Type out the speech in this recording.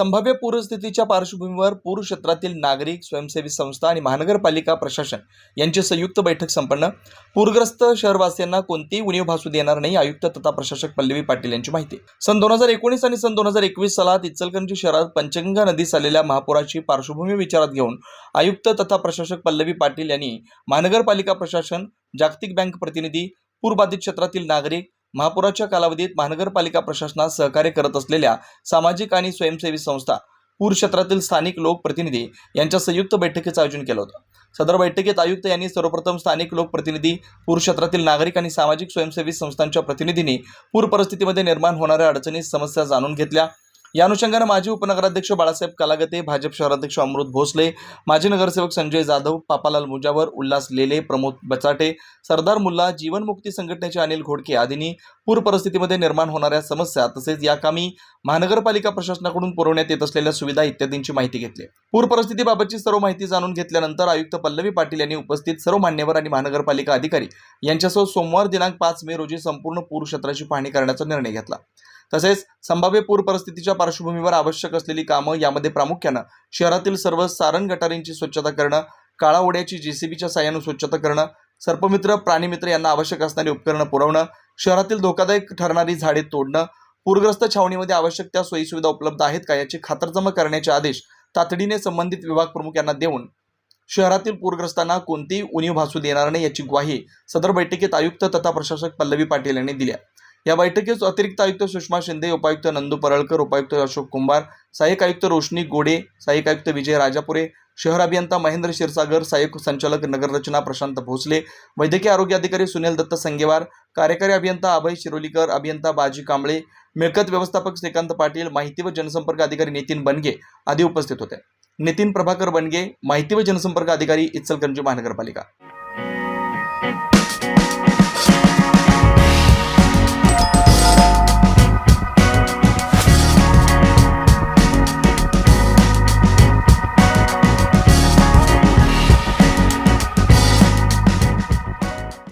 संभाव्य पूरस्थितीच्या पार्श्वभूमीवर पूर क्षेत्रातील नागरिक स्वयंसेवी संस्था आणि महानगरपालिका प्रशासन यांची संयुक्त बैठक संपन्न. पूरग्रस्त शहरवासियांना कोणतीही उणीव भासू देणार नाही आयुक्त तथा प्रशासक पल्लवी पाटील यांची माहिती. सन दोन हजार एकोणीस आणि सन दोन हजार एकवीस सालात इचलकरंजी शहरात पंचगंगा नदीस आलेल्या महापुराची पार्श्वभूमी विचारात घेऊन आयुक्त तथा प्रशासक पल्लवी पाटील यांनी महानगरपालिका प्रशासन जागतिक बँक प्रतिनिधी पूरबाधित क्षेत्रातील नागरिक महापुराच्या कालावधीत महानगरपालिका प्रशासनात सहकार्य करत असलेल्या सामाजिक आणि स्वयंसेवी संस्था पूर क्षेत्रातील स्थानिक लोकप्रतिनिधी यांच्या संयुक्त बैठकीचं आयोजन केलं होतं. सदर बैठकीत आयुक्त यांनी सर्वप्रथम स्थानिक लोकप्रतिनिधी पूर क्षेत्रातील नागरिक आणि सामाजिक स्वयंसेवी संस्थांच्या प्रतिनिधींनी पूर परिस्थितीमध्ये निर्माण होणाऱ्या अडचणी समस्या जाणून घेतल्या. या अनुषंगानं माजी उपनगराध्यक्ष बाळासाहेब कलागते भाजप शहराध्यक्ष अमृत भोसले माजी नगरसेवक संजय जाधव पापालाल मुजावर उल्हास लेले प्रमोद बचाटे सरदार मुल्ला जीवनमुक्ती संघटनेचे अनिल घोडके आदींनी पूर परिस्थितीमध्ये निर्माण होणाऱ्या समस्या तसेच या कामी महानगरपालिका प्रशासनाकडून पुरवण्यात येत असलेल्या सुविधा इत्यादींची माहिती घेतली. पूर परिस्थितीबाबतची सर्व माहिती जाणून घेतल्यानंतर आयुक्त पल्लवी पाटील यांनी उपस्थित सर्व मान्यवर आणि महानगरपालिका अधिकारी यांच्यासह सोमवार दिनांक पाच मे रोजी संपूर्ण पूर क्षेत्राची पाहणी करण्याचा निर्णय घेतला. तसेच संभाव्य पूर परिस्थितीच्या पार्श्वभूमीवर आवश्यक असलेली कामं यामध्ये प्रामुख्यानं शहरातील सर्व सारण गटारींची स्वच्छता करणं काळा ओढ्याची जेसीबीच्या साह्यानं स्वच्छता करणं सर्पमित्र प्राणीमित्र यांना आवश्यक असणारी उपकरणं पुरवणं शहरातील धोकादायक ठरणारी झाडे तोडणं पूरग्रस्त छावणीमध्ये आवश्यक त्या सोयीसुविधा उपलब्ध आहेत का याची खातरजमा करण्याचे आदेश तातडीने संबंधित विभाग प्रमुख यांना देऊन शहरातील पूरग्रस्तांना कोणतीही उणीव भासू देणार नाही याची ग्वाही सदर बैठकीत आयुक्त तथा प्रशासक पल्लवी पाटील यांनी दिल्या या बैठकीस अतिरिक्त आयुक्त सुषमा शिंदे उपायुक्त नंदू परळकर उपायुक्त अशोक कुंभार सहाय्यक आयुक्त रोशनी गोडे सहाय्यक आयुक्त विजय राजापुरे शहर अभियंता महेंद्र क्षीरसागर सहाय्यक संचालक नगररचना प्रशांत भोसले वैद्यकीय आरोग्य अधिकारी सुनील दत्त संगेवार कार्यकारी अभियंता अभय शिरोलीकर अभियंता बाजी कांबळे मिळकत व्यवस्थापक श्रीकांत पाटील माहिती व जनसंपर्क अधिकारी नितीन बनगे आदी उपस्थित होते. नितीन प्रभाकर बनगे माहिती व जनसंपर्क अधिकारी इचलकरंजी महानगरपालिका.